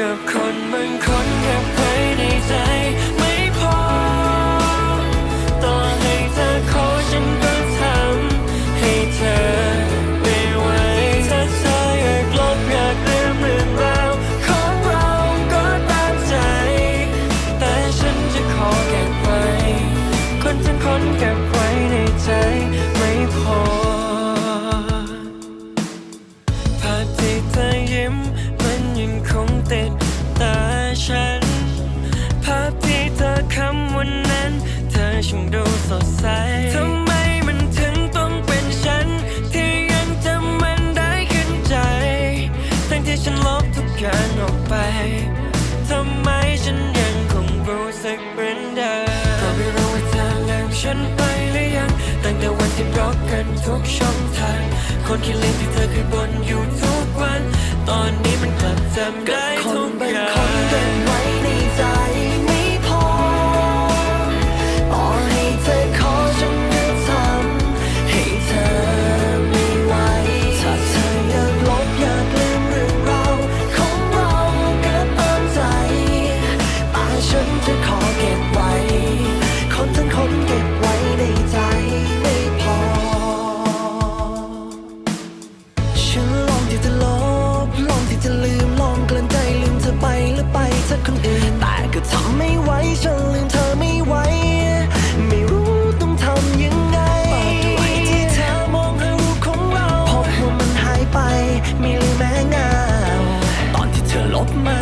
กับคนบางคนเก็บไว้ในใจไม่พอ ต่อให้เธอขอฉันก็ทำให้เธอไม่ไหวถ้าเธออยากลบอยากลืมเรื่องราวของเราก็ตามใจ แต่ฉันจะขอเก็บไว้ คนทั้งคนเก็บไว้ในใจไม่พอ สดใสทำไมมันถึงต้องเป็นฉัน ที่ยังจำมันได้ขึ้นใจ ทั้งที่ฉันลบทุกอย่างออกไป ทำไมฉันยังคงรู้สึกเหมือนเดิมก็ไม่รู้ว่าเธอลืมฉันไปหรือยัง ตั้งแต่วันที่บล็อกกันทุกช่องทาง คนที่เล่นที่เธอเคยบ่นอยู่ทุกวัน ตอนนี้มันกลับจำได้ทุกอย่าง ที่จะลบลองที่จะลืมลองกลั้นใจลืมเธอไปหรือไปเธอคนอื่นแต่ก็ทำไม่ไหวฉันลืมเธอไม่ไหวไม่รู้ต้องทำยังไงเปิดดูให้ที่เธอมองหารูปของเราพบว่ามันหายไป ไม่เหลือแม้เงาตอนที่เธอลบมา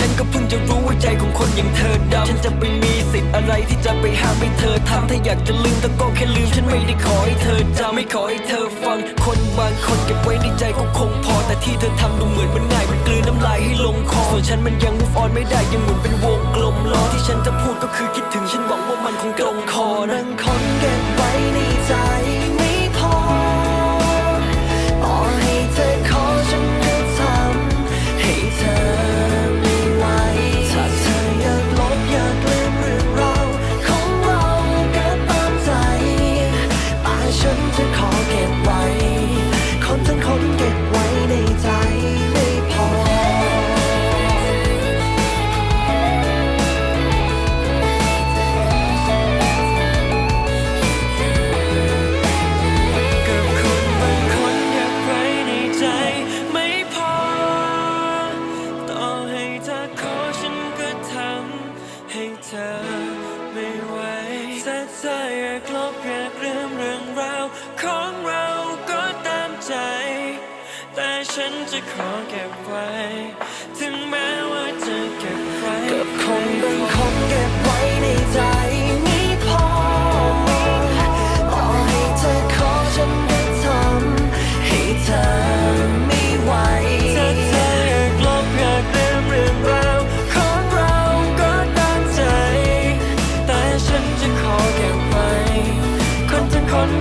ฉันก็เพิ่งจะรู้ว่าใจของคนอย่างเธอดำฉันจะไปมีสิทธิ์อะไรที่จะไปห้ามให้เธอทำถ้าอยากจะลืมแต่ก็แค่ลืม ฉันไม่ได้ขอให้เธอจำไม่ขอให้เธอฟัง คนบางคนเก็บไว้ในใจก็คงพอ แต่ที่เธอทำดูเหมือนมันง่ายมันกลืนน้ำลายให้ลงคอส่วนฉันมันยัง move on ไม่ได้ยังหมุนเป็นวงกลมล้อที่ฉันจะพูดก็คือคิดถึงฉันหวังว่ามันคงตรงคอนะบางคอน ธอไม่ไหวแต่เธออยากลบอยากลืมเรื่องราวของเราก็ตามใจ แต่ฉันจะขอเก็บไว้ ถึงแม้ว่าจะเก็บไว้กับคนบาง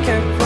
ทั้